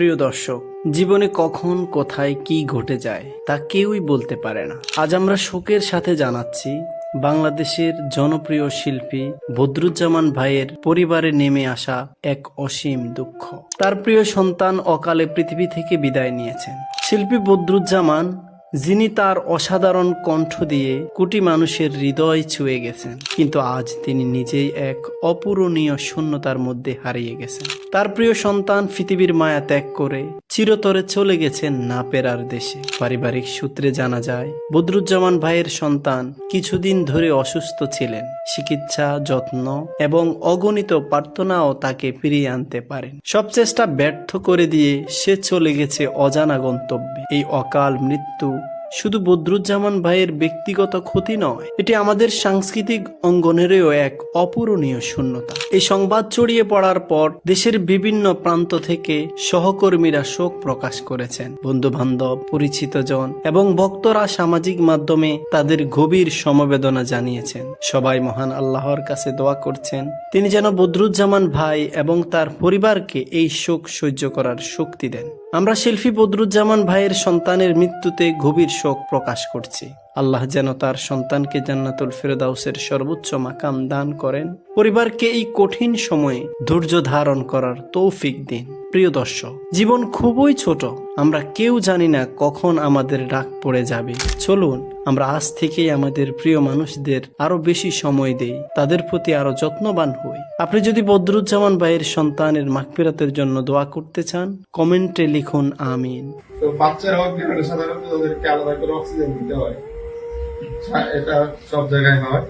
প্রিয় দর্শক, জীবনে কখন, কোথায়, কি ঘটে যায় তা কেউই বলতে পারে না। আজ আমরা শোকের সাথে জানাচ্ছি, বাংলাদেশের জনপ্রিয় শিল্পী বদরুজ্জামান ভাইয়ের পরিবারে নেমে আসা এক অসীম দুঃখ। তার প্রিয় সন্তান অকালে পৃথিবী থেকে বিদায় নিয়েছেন। শিল্পী বদরুজ্জামান যিনি তার অসাধারণ কণ্ঠ দিয়ে কোটি মানুষের হৃদয় ছুঁয়ে গেছেন, কিন্তু আজ তিনি নিজেই এক অপূরণীয় শূন্যতার মধ্যে হারিয়ে গেছেন। তার প্রিয় সন্তান পৃথিবীর মায়া ত্যাগ করে চিরতরে চলে গেছেন না পেরার দেশে। পারিবারিক সূত্রে জানা যায়, বদরুজ্জামান ভাইয়ের সন্তান কিছুদিন ধরে অসুস্থ ছিলেন। চিকিৎসা, যত্ন এবং অগণিত প্রার্থনাও তাকে ফিরিয়ে আনতে পারেন। সব চেষ্টা ব্যর্থ করে দিয়ে সে চলে গেছে অজানা গন্তব্যে। এই অকাল মৃত্যু শুধু বদরুজ্জামান ভাইয়ের ব্যক্তিগত ক্ষতি নয়, এটি আমাদের সাংস্কৃতিক অঙ্গনেরও এক অপূরণীয় শূন্যতা। এই সংবাদ ছড়িয়ে পড়ার পর দেশের বিভিন্ন প্রান্ত থেকে সহকর্মীরা শোক প্রকাশ করেছেন। বন্ধু বান্ধব পরিচিত জন এবং ভক্তরা সামাজিক মাধ্যমে তাদের গভীর সমবেদনা জানিয়েছেন। সবাই মহান আল্লাহর কাছে দোয়া করছেন। তিনি যেন বদরুজ্জামান ভাই এবং তার পরিবারকে এই শোক সহ্য করার শক্তি দেন। আমরা শিল্পী বদরুজ্জামান ভাইয়ের সন্তানের মৃত্যুতে গভীর শোক প্রকাশ করছি। আল্লাহ যেন তার সন্তানকে জান্নাতুল ফেরদাউসের সর্বোচ্চ মাকাম দান করেন। পরিবারকে এই কঠিন সময়ে ধৈর্য ধারণ করার তৌফিক দিন। প্রিয় দর্শক জীবন খুবই ছোট। আমরা কেউ জানি না কখন আমাদের ডাক পড়ে যাবে। চলুন আমরা আজ থেকেই আমাদের প্রিয় মানুষদের আরও বেশি সময় দেই। তাদের প্রতি আরও যত্নবান হই। আপনি যদি বদরুজ্জামান ভাইয়ের সন্তানের মাগফিরাতের জন্য দোয়া করতে চান কমেন্টে লিখুন আমিন। তো বাচ্চারা সাধারণত আলাদা করে অক্সিজেন দিতে হ্যাঁ, এটা সব জায়গায় হয়।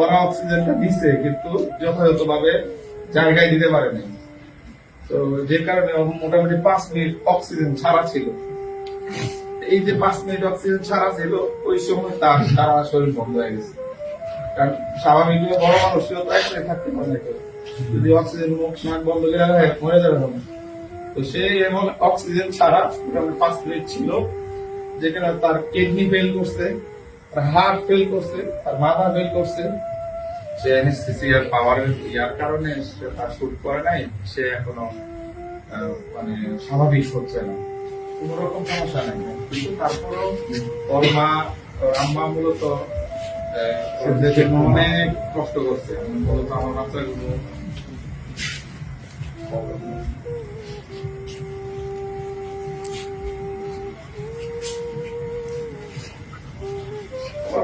ওরা অক্সিজেনটা দিচ্ছে কিন্তু যথাযথ ভাবে জায়গায় দিতে পারেনি। তো যে কারণে মোটামুটি পাঁচ মিনিট অক্সিজেন ছাড়া ছিল। এই যে পাঁচ মিনিট অক্সিজেন ছাড়া ছিল, ওই সময় তার সারা শরীর বন্ধ হয়ে গেছে। কারণ স্বাভাবিক বড় মানুষও তো একসাথে থাকতে পারে যদি অক্সিজেন মুখ নাক বন্ধ করে মরে যাবে তো সে এমন অক্সিজেন ছাড়া মোটামুটি পাঁচ মিনিট ছিল, যেখানে তার কিডনি ফেল করছে। তার হার্ট ফেল করছে, তার মাথা ফেল করছে। সে অ্যানেস্থেসিয়ার পাওয়ারের ইয়ার কারণে সে তার শুট করে নাই, সে এখনও মানে স্বাভাবিক হচ্ছে না। কোন রকম সমস্যা নাই। কিন্তু তারপরেও ওর মা, ওর আম্মা মূলত অনেক কষ্ট করছে। মূলত আমার বাচ্চাগুলো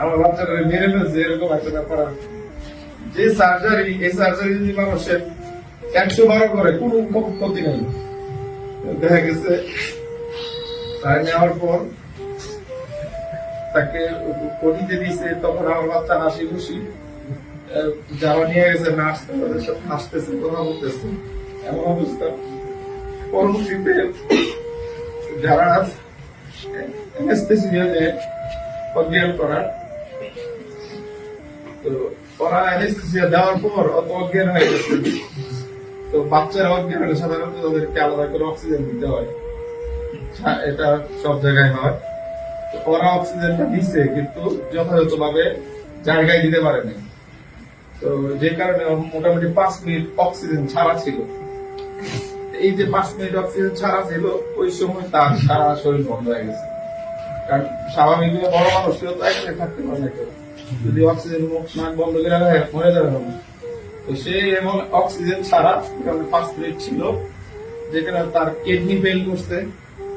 আমার বাচ্চাটা মেরে ফেলছে, এরকম একটা ব্যাপার যে সার্জারি এই সার্জারি যদি মানুষের একশো বারো করে, কোনো ক্ষতি নেই। দেখা গেছে, তাই নেওয়ার পর তাকে কটিতে দিয়েছে তখন আমার বাচ্চা হাসি খুশি। যারা নিয়ে গেছে, নার্স তাদের সাথে হাসতেছে, কথা বলতেছে, এমন অবস্থা। পরবর্তীতে যারা অ্যানেস্থেসিয়াতে অজ্ঞান করার তো ওরা অ্যানেস্থেসিয়া দেওয়ার পর অত অজ্ঞান হয়ে গেছে। তো অজ্ঞান হলে সাধারণত আলাদা করে অক্সিজেন দিতে হয়। এটা সব জায়গায় হয়। ওরা অক্সিজেনটা দিচ্ছে কিন্তু যথাযথ ভাবে জায়গায় দিতে পারেনি। তো যে কারণে মোটামুটি পাঁচ মিনিট অক্সিজেন ছাড়া ছিল। এই যে পাঁচ মিনিট অক্সিজেন ছাড়া ছিল, ওই সময় তার সারা শরীর বন্ধ হয়ে গেছে। কারণ স্বাভাবিক বড় মানুষও তো একসাথে থাকতে পারে। যদি অক্সিজেন মুখ, নাক বন্ধ করে রাখে, মরে যাবে তো সে এমন অক্সিজেন ছাড়া পাঁচ মিনিট ছিল, যেখানে তার কিডনি ফেল করছে,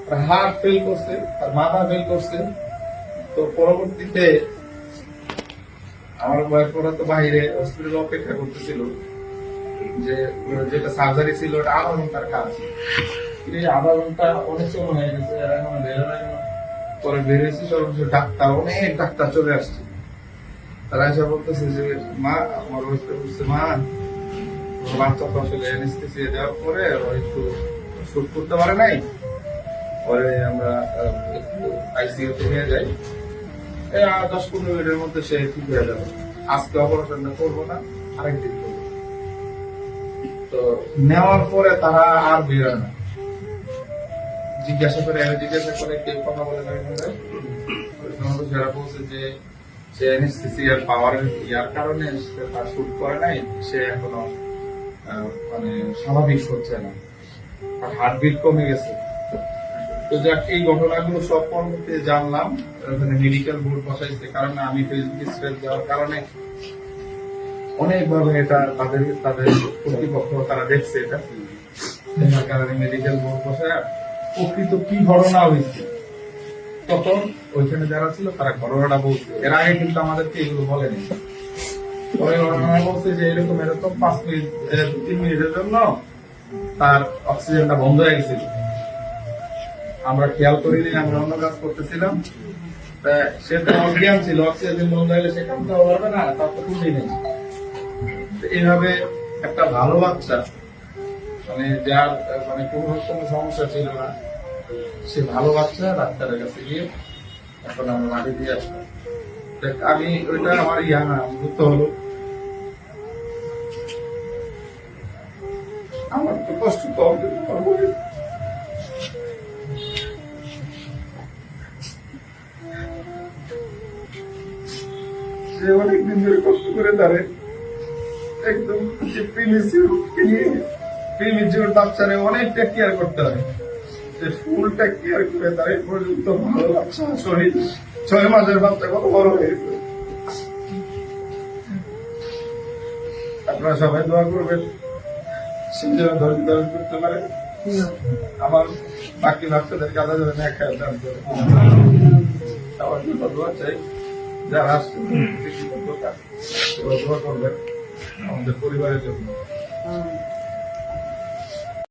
তার হার্ট ফেল করছে, তার মাথা ফেল করছে তো পরবর্তীতে আমার ওরা তো বাইরে হসপিটালে অপেক্ষা করতেছিল যে, যেটা সার্জারি ছিল, ওটা আধা ঘণ্টার কাজ আধা ঘণ্টা অনেক সময় হয়ে গেছে এখনও। পরে বেরিয়েছি সর্বোচ্চ ডাক্তার, অনেক ডাক্তার চলে আসছে। তারা এসে বলতেছে যে, মা, আমার ওয়াইফকে বলছে মা। বাচ্চা তো আসলে দেওয়ার পরে একটু করতে পারে নাই। পরে আমরা আইসিইউ তে নিয়ে যাই। দশ পনেরো মিনিটের মধ্যে সে ঠিক হয়ে যাবে। আজকে অপারেশনটা করব না, আরেকদিন করব। তো নেওয়ার পরে তারা আর বেরোয় না। জিজ্ঞাসা করে জিজ্ঞাসা করে কেউ কথা বলে বলছে যে সে অ্যানেস্থেসিয়ার পাওয়ারের ইয়ার কারণে সে তার শুট করে নাই, সে এখনও মানে স্বাভাবিক হচ্ছে না। আর হার্টবিট কমে গেছে। তো যাক, এই ঘটনাগুলো সব পরবর্তী জানলাম। ওখানে মেডিকেল বোর্ড বসাইছে, কারণ আমি ফেসবুক স্ট্রেস দেওয়ার কারণে অনেকভাবে এটা তাদের তাদের কর্তৃপক্ষ তারা দেখছে এটা। কারণে মেডিকেল বোর্ড বসায় প্রকৃত কি ঘটনা হয়েছে? তখন ওইখানে যারা ছিল তারা ঘটনাটা বলছে। এর আগে কিন্তু আমাদেরকে এগুলো বলেনি। পরে ঘটনা বলছে যে এরকম এরকম পাঁচ মিনিট তিন মিনিটের জন্য তার অক্সিজেনটা বন্ধ হয়ে গেছিল। আমরা খেয়াল করিনি, আমরা অন্য কাজ করতেছিলাম। তা সে তো অজ্ঞান ছিল, অক্সিজেন বন্ধ হলে সে দেওয়া পারবে না, তার তো খুবই নেই। এইভাবে একটা ভালো বাচ্চা মানে যার মানে কোনো কোনো সমস্যা ছিল না। সে ভালো বাচ্চা ডাক্তারের কাছে গিয়ে এখন আমরা মাটি দিয়ে আসলাম। দেখ, আমি ওইটা আমার ইয়া না বুঝতে হলো। আমার তো কষ্ট কম। সে অনেকদিন ধরে কষ্ট করে দাঁড়ে একদম যে প্রিমিসিউর নিয়ে প্রিমিসিউর বাচ্চারে অনেকটা কেয়ার করতে হয়। যে ফুলটা কেয়ার করে তার পর্যন্ত ভালো বাচ্চা শরীর ছয় মাসের বাচ্চা কত বড় হয়েছে আপনারা সবাই দোয়া করবেন। সে যেন ধৈর্য ধারণ করতে পারে। আমার বাকি বাচ্চাদেরকে আলাদা যেন এক খায় দান করে। সবার জন্য দোয়া চাই। যারা আসছে দোয়া করবেন। আমাদের পরিবারের জন্য।